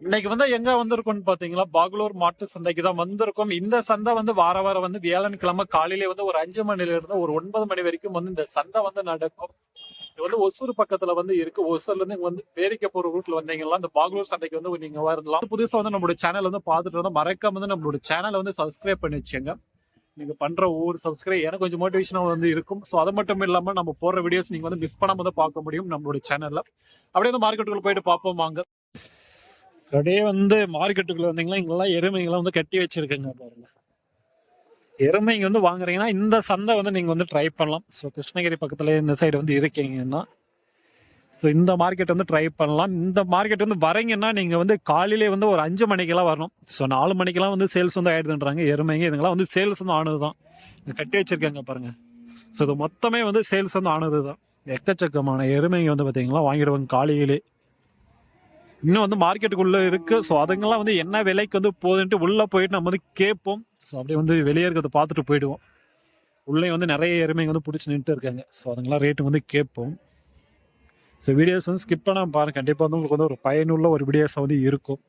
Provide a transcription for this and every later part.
இன்னைக்கு வந்து எங்க வந்திருக்கோம்னு பாத்தீங்களா பாகலூர் மாட்டு சந்தைக்கு தான் வந்திருக்கோம். இந்த சந்தை வந்து வார வாரம் வந்து வியாழன்கிழமை காலையிலே வந்து ஒரு அஞ்சு மணில இருந்து ஒரு ஒன்பது மணி வரைக்கும் வந்து இந்த சந்தை வந்து நடக்கும். இது வந்து ஒசூர் பக்கத்துல வந்து இருக்கு. ஒசூர்ல இருந்து வந்து பேரிக்க போற ரூட்ல வந்தீங்கன்னா இந்த பாகலூர் சந்தைக்கு வந்து நீங்க வரலாம். புதுசா வந்து நம்மளோட சேனல் வந்து பாத்துட்டு இருந்தா மறக்காம வந்து நம்மளோட சேனலை வந்து சப்ஸ்கிரைப் பண்ணி வச்சுங்க நீங்க பண்ற ஒவ்வொரு சப்ஸ்கிரைப் எனக்கு கொஞ்சம் மோட்டிவேஷனா வந்து இருக்கும். ஸோ அது மட்டும் இல்லாம நம்ம போடுற வீடியோஸ் நீங்க வந்து மிஸ் பண்ணாம வந்து பார்க்க முடியும் நம்மளோட சேனல்ல அப்படியே வந்து மார்க்கெட்டுக்குள்ள போயிட்டு பார்ப்போம் வாங்க. அப்படியே வந்து மார்க்கெட்டுக்குள்ள வந்தீங்கன்னா இங்கெல்லாம் எருமைங்கெல்லாம் வந்து கட்டி வச்சிருக்கேங்க பாருங்க. எருமைங்க வந்து வாங்குறீங்கன்னா இந்த சந்தை வந்து நீங்க வந்து ட்ரை பண்ணலாம். ஸோ கிருஷ்ணகிரி பக்கத்துல இந்த சைடு வந்து இருக்கீங்கன்னா ஸோ இந்த மார்க்கெட் வந்து ட்ரை பண்ணலாம். இந்த மார்க்கெட் வந்து வரீங்கன்னா நீங்கள் வந்து காலையிலே வந்து ஒரு அஞ்சு மணிக்கெல்லாம் வரணும். ஸோ நாலு மணிக்கெல்லாம் வந்து சேல்ஸ் வந்து ஆயிடுதுன்றாங்க. எருமைங்க இதுங்கெல்லாம் வந்து சேல்ஸ் வந்து ஆனது தான் கட்டி வச்சிருக்காங்க பாருங்கள் ஸோ இது மொத்தமே வந்து சேல்ஸ் வந்து ஆனது தான் எக்கச்சக்கமான எருமைங்க வந்து பார்த்தீங்களா வாங்கிடுவாங்க காலையிலே. இன்னும் வந்து மார்க்கெட்டுக்குள்ள இருக்கு. ஸோ அதுங்கெல்லாம் வந்து என்ன விலைக்கு வந்து போகுதுன்ட்டு உள்ள போயிட்டு நம்ம வந்து கேட்போம். ஸோ அப்படியே வந்து வெளியே இருக்கிறத பார்த்துட்டு போயிடுவோம். உள்ளே வந்து நிறைய எருமைங்க வந்து பிடிச்சி நின்றுட்டு இருக்காங்க. ஸோ அதுங்கெல்லாம் ரேட்டு வந்து கேட்போம். ஸோ வீடியோஸ் வந்து ஸ்கிப் பண்ணாம பாருங்க. கண்டிப்பாக வந்து உங்களுக்கு வந்து ஒரு பயனுள்ள ஒரு வீடியோஸ் வந்து இருக்கும்.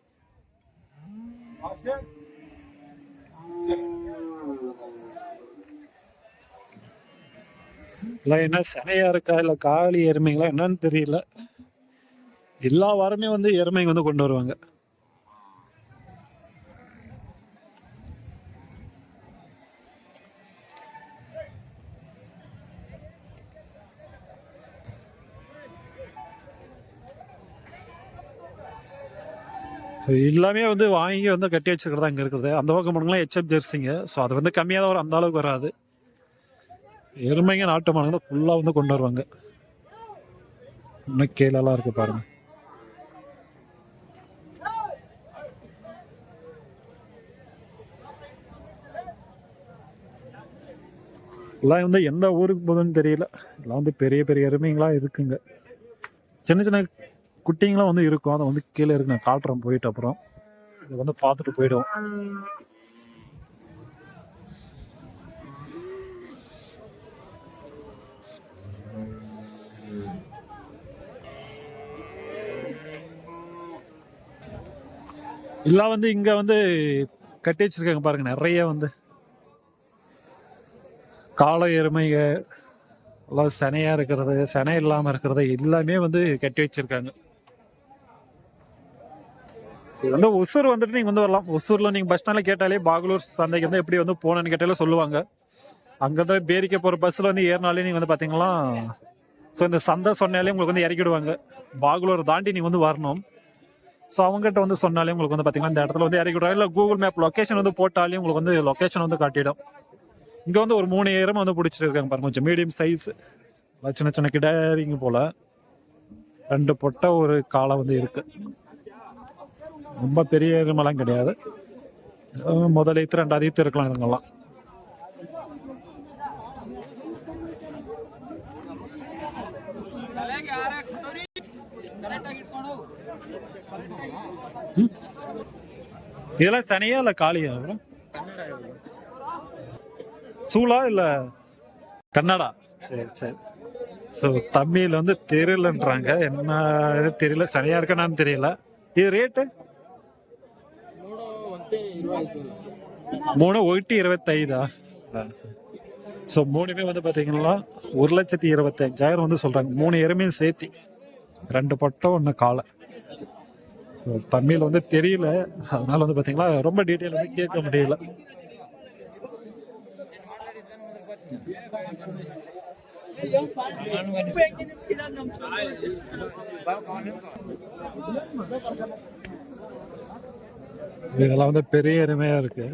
இல்லை என்ன சினையா இருக்கா? இல்லை காளி எருமைங்களா? என்னன்னு தெரியல. எல்லா வாரமே வந்து எருமைங்க வந்து கொண்டு வருவாங்க. எல்லாமே வந்து வாங்கி வந்து கட்டி வச்சிருக்கிறதா இங்கே இருக்கிறது அந்த பக்கம் போனீங்கன்னா ஹெச்எப் ஜெர்சிங்க ஸோ அது வந்து கம்மியாக தான் வரும் அந்த அளவுக்கு வராது. எருமைங்க நாட்டு மாடுங்க தான் ஃபுல்லாக வந்து கொண்டு வருவாங்க. இன்னும் கீழெல்லாம் இருக்குது பாருங்கள் எல்லாம் வந்து எந்த ஊருக்கு போகுதுன்னு தெரியல. எல்லாம் வந்து பெரிய பெரிய எருமைங்களா இருக்குங்க. சின்ன சின்ன குட்டிங்களாம் வந்து இருக்கும். அதை வந்து கீழே இருக்கு நான் காட்டுறேன் போயிட்டு அப்புறம். இதை வந்து பார்த்துட்டு போயிடுவோம். எல்லாம் வந்து இங்கே வந்து கட்டி வச்சிருக்காங்க பாருங்க நிறைய வந்து. காளை எருமைங்க எல்லாம் சினையாக இருக்கிறது சினை இல்லாமல் இருக்கிறது எல்லாமே வந்து கட்டி வச்சிருக்காங்க. இது வந்து ஒசூர் வந்துட்டு நீங்கள் வந்து வரலாம். ஒசூரில் நீங்கள் பஸ் ஸ்டாண்டில் கேட்டாலே பாகலூர் சந்தைக்கு வந்து எப்படி வந்து போனேன்னு கேட்டாலே சொல்லுவாங்க. அங்கேருந்து பேரிக்க போகிற பஸ்ஸில் வந்து ஏறினாலே நீங்கள் வந்து பாத்தீங்கன்னா ஸோ இந்த சந்தை சொன்னாலே உங்களுக்கு வந்து இறக்கிடுவாங்க. பாகலூர் தாண்டி நீங்கள் வந்து வரணும். ஸோ அவங்ககிட்ட வந்து சொன்னாலே உங்களுக்கு வந்து பார்த்தீங்கன்னா இந்த இடத்துல வந்து இறக்கிவிடுவாங்க இல்லை கூகுள் மேப் லொக்கேஷன் வந்து போட்டாலே உங்களுக்கு வந்து லொக்கேஷன் வந்து காட்டிடும். இங்கே வந்து ஒரு மூணு ஏரம் வந்து பிடிச்சிருக்காங்க பாருங்க. கொஞ்சம் மீடியம் சைஸ் சின்ன சின்ன கிடாரிங்க போல். ரெண்டு பொட்டை ஒரு காளை வந்து இருக்கு. ரொம்ப பெரிய எருமெல்லாம் கிடையாது. முதல் ஈத்து ரெண்டாவது ஈத்து இருக்கலாம் இதுங்கெல்லாம் இதெல்லாம் சனியா இல்லை காளியா? அப்புறம் சூலா இல்ல? கன்னடா. சரி சரி. ஸோ தமிழ் வந்து தெரியலன்றாங்க. என்ன தெரியல? சனியா இருக்கானு தெரியல. இது ரேட்டு மூணு ஒயிட்டு இருபத்தைதா? ஸோ மூணுமே வந்து பார்த்தீங்கன்னா ஒரு லட்சத்தி இருபத்தஞ்சாயிரம் வந்து சொல்றாங்க. மூணு எருமையும் சேர்த்தி. ரெண்டு பட்டம் ஒன்று காலை. தமிழ் வந்து தெரியல. அதனால வந்து பார்த்தீங்கன்னா ரொம்ப டீட்டெயில் வந்து கேட்க முடியல. இதெல்லாம் வந்து பெரிய எருமையா இருக்கு.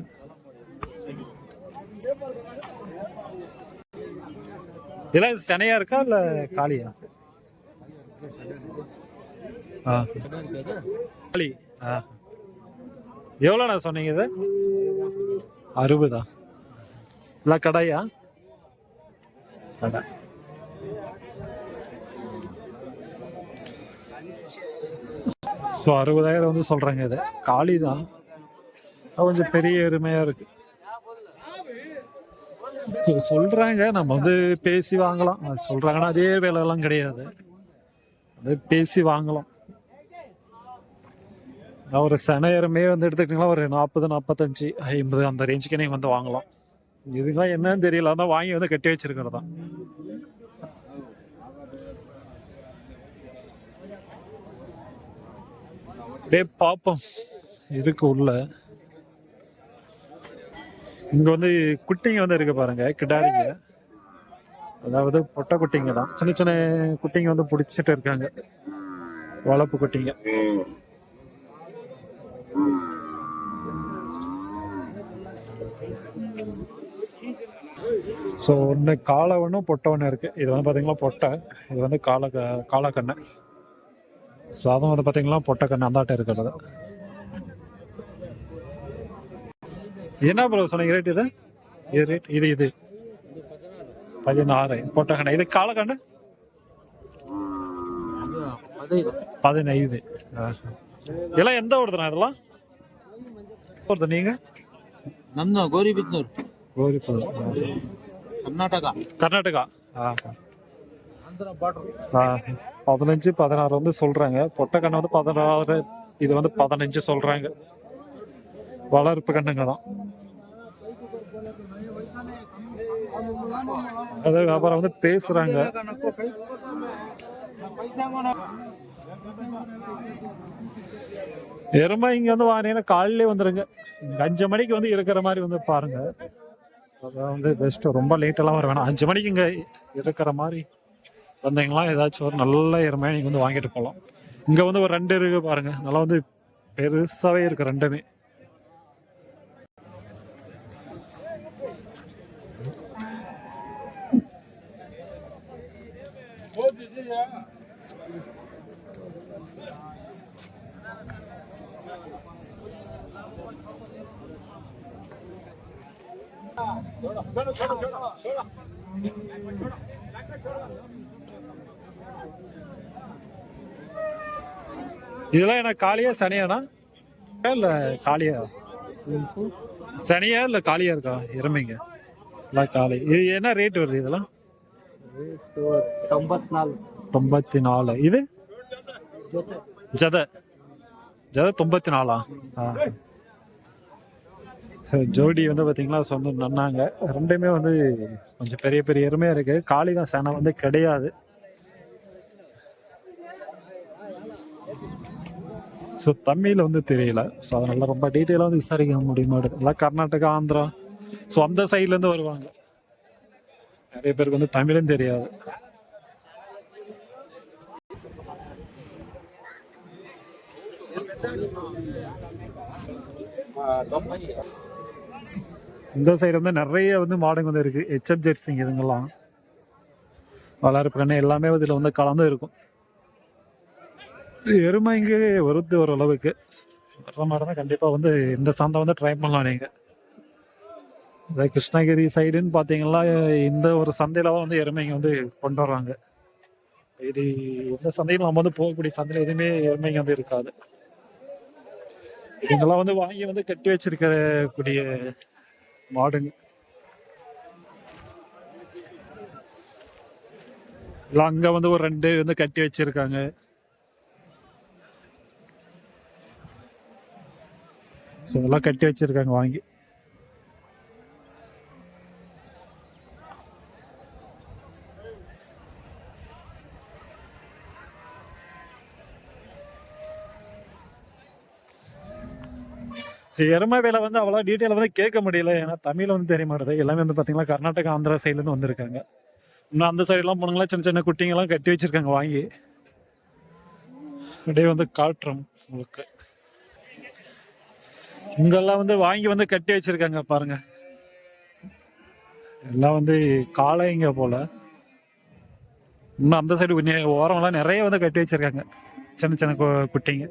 இதெல்லாம் செனையா இருக்கா இல்ல காளியா? காளி. ஆ. எவ்வளோண்ணா சொன்னீங்க இது? அறுபதா? இல்லை கடையா? அதான். ஸோ அறுபதாயிரம் வந்து சொல்கிறாங்க இது. காளி தான் கொஞ்சம் பெரிய எருமையாக இருக்கு. சொல்கிறாங்க நம்ம வந்து பேசி வாங்கலாம். அது சொல்கிறாங்கன்னா அதே வேலைலாம் கிடையாது. அது பேசி வாங்கலாம். ஒரு சன எருமையே வந்து எடுத்துக்கிட்டீங்களா ஒரு நாற்பது நாற்பத்தஞ்சு ஐம்பது அந்த ரேஞ்சுக்கு நீங்கள் வந்து வாங்கலாம். இதுக்கெல்லாம் என்னன்னு தெரியல. அதான் வாங்கி வந்து கட்டி வச்சிருக்கிறது. தான் அப்படியே பார்ப்போம் இருக்கு உள்ள. இங்க வந்து குட்டிங்க வந்து இருக்கு பாருங்க கிடாரிங்க. அதாவது பொட்டை குட்டிங்க தான். சின்ன சின்ன குட்டிங்க வந்து பிடிச்சிட்டு இருக்காங்க. வளர்ப்பு குட்டிங்க. ஸோ ஒன்று காலவனும் பொட்டவனும் இருக்குது இது வந்து பார்த்திங்கன்னா பொட்டை. இது வந்து கால காலக்கண்ணை. ஸோ அதுவும் வந்து பார்த்திங்கன்னா பொட்டக்கண்ணை. அந்தாட்ட இருக்கிறது. என்ன ப்ரோ சொன்னீங்க? ரேட் இது? இது ரேட் இது இது. பதினாறு. பொட்டக்கண்ணை. இது காலக்கண்ணை? பதினைந்து. இதெல்லாம் எந்த ஊர்துண்ணா இதெல்லாம்? ஒருத்தர் நீங்கள் நம்ம கோரிபுத்தூர். கோரிபுத்தூர். కర్ణాటక கர்நாடகா. ஆந்திரா ஆ, பதினஞ்சு பதினாறு வந்து சொல்றாங்க. பொட்டை கண்ணு வந்து பதினாறு இது வந்து பதினஞ்சு சொல்றாங்க. வளர்ப்பு கண்ணுங்க தான். அது வியாபாரம் வந்து பேசுறாங்க. எருமை இங்க வந்து வாங்கினீங்கன்னா காலையிலே வந்துருங்க. அஞ்சு மணிக்கு வந்து இருக்கிற மாதிரி வந்து பாருங்க. அதான் வந்து பெஸ்ட் ரொம்ப லேட்டெல்லாம் வர வேணாம். அஞ்சு மணிக்கு இங்கே இருக்கிற மாதிரி வந்தீங்களா ஏதாச்சும் ஒரு நல்ல எருமையை நீங்கள் வந்து வாங்கிட்டு போகலாம். இங்கே வந்து ஒரு ரெண்டு இருக்கு பாருங்க. நல்லா வந்து பெருசாகவே இருக்கு ரெண்டுமே. இதெல்லாம் என்ன காளியா சனியானா இல்ல காளியா சனியா இல்ல காளியா இருக்கா எருமைங்க இல்ல காளி இது என்ன ரேட் வருது இதெல்லாம் ತೊಂಬತ್ನಾಲ್ಕು தொம்பத்தி நாலு இது ஜத ஜத தொம்பத்தி நாலா ஆ. ஜோடி வந்து பாத்தீங்களா சொந்த நன்னாங்க. ரெண்டுமே வந்து கொஞ்சம் பெரிய பெரிய எருமையாக இருக்கு. காளிதான் தான் வந்து கிடையாது. ஸோ தமிழில் வந்து தெரியல. ஸோ அதனால ரொம்ப டீட்டெயிலாக வந்து விசாரிக்க முடிய எல்லாம் கர்நாடகா ஆந்திரா. ஸோ அந்த சைட்லேருந்து வருவாங்க. நிறைய பேருக்கு வந்து தமிழும் தெரியாது. இந்த சைடு வந்து நிறைய வந்து மாடுங்க வந்து இருக்கு. ஹெச்எப் ஜெர்சிங் இதுங்கெல்லாம். வளர்ப்பு கண்ணு எல்லாமே இதில் வந்து கலந்து இருக்கும். எருமை இங்கே வருது ஓரளவுக்கு. வர்ற மாதிரி தான் கண்டிப்பாக வந்து இந்த சந்தை வந்து ட்ரை பண்ணலாம் நீங்கள் இந்த கிருஷ்ணகிரி சைடுன்னு பார்த்தீங்கன்னா இந்த ஒரு சந்தையில் தான் வந்து எருமைங்க வந்து கொண்டு வர்றாங்க. இது இந்த சந்தையில் நம்ம வந்து போகக்கூடிய சந்தையில் எதுவுமே எருமைங்க வந்து இருக்காது. இதுங்கெல்லாம் வந்து வாங்கி வந்து கட்டி வச்சிருக்கிற கூடிய மாடுங்க இல்ல அங்க வந்து ஒரு ரெண்டு வந்து கட்டி வச்சிருக்காங்க. இதெல்லாம் கட்டி வச்சிருக்காங்க வாங்கி. எருமை வேலை வந்து அவ்வளோ டீட்டெயில் வந்து கேட்க முடியல. ஏன்னா தமிழ் வந்து தெரிய மாட்டேது. எல்லாமே வந்து பார்த்தீங்கன்னா கர்நாடகா ஆந்திரா சைட்லேருந்து வந்திருக்காங்க. இன்னும் அந்த சைடுலாம் போனங்களா சின்ன சின்ன குட்டிங்கெல்லாம் கட்டி வச்சிருக்காங்க வாங்கி. அப்படியே வந்து காட்டுறோம் உங்களுக்கு. இங்கெல்லாம் வந்து வாங்கி வந்து கட்டி வச்சிருக்காங்க பாருங்க. எல்லாம் வந்து காளைங்க போல. இன்னும் அந்த சைடு ஓரம்லாம் நிறைய வந்து கட்டி வச்சிருக்காங்க. சின்ன சின்ன கு- குட்டிங்க.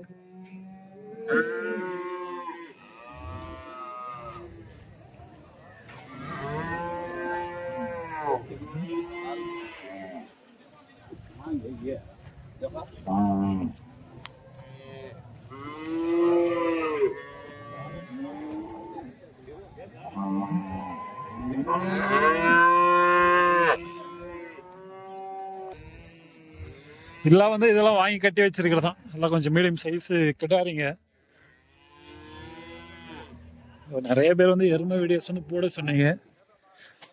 இதெல்லாம் வந்து இதெல்லாம் வாங்கி கட்டி வச்சிருக்கிறதான் எல்லாம் கொஞ்சம் மீடியம் சைஸ் கிடாரிங்க நிறைய பேர் வந்து எருமை வீடியோஸ் வந்து போட சொன்னீங்க.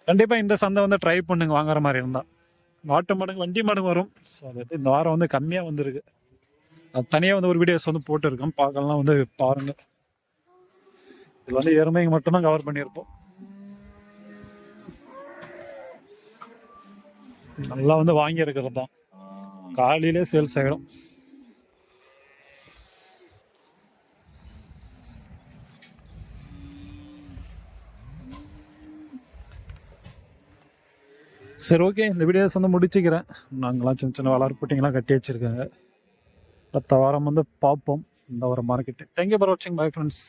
கண்டிப்பாக இந்த சந்தை வந்து ட்ரை பண்ணுங்க வாங்குற மாதிரி இருந்தால் நாட்டு மாடுங்க வண்டி மாடுங்க வரும். ஸோ அது வந்து இந்த வாரம் வந்து கம்மியாக வந்திருக்கு. அது தனியாக வந்து ஒரு வீடியோஸ் வந்து போட்டுருக்கோம் பார்க்கலாம் வந்து பாருங்க. இதில் வந்து எருமைங்க மட்டும்தான் கவர் பண்ணியிருப்போம். நல்லா வந்து வாங்கியிருக்கிறது தான் காலையிலே சேல்ஸ் ஆகிடும் சரி ஓகே இந்த வீடியோஸ் வந்து முடிச்சுக்கிறேன். நாங்களாம் சின்ன சின்ன வளர்ப்புட்டிங்கெல்லாம் கட்டி வச்சுருக்காங்க. அடுத்த வாரம் வந்து பார்ப்போம். இந்த ஒரு மார்க்கெட்டு தேங்க்யூ ஃபார் வாட்சிங் பை ஃப்ரெண்ட்ஸ்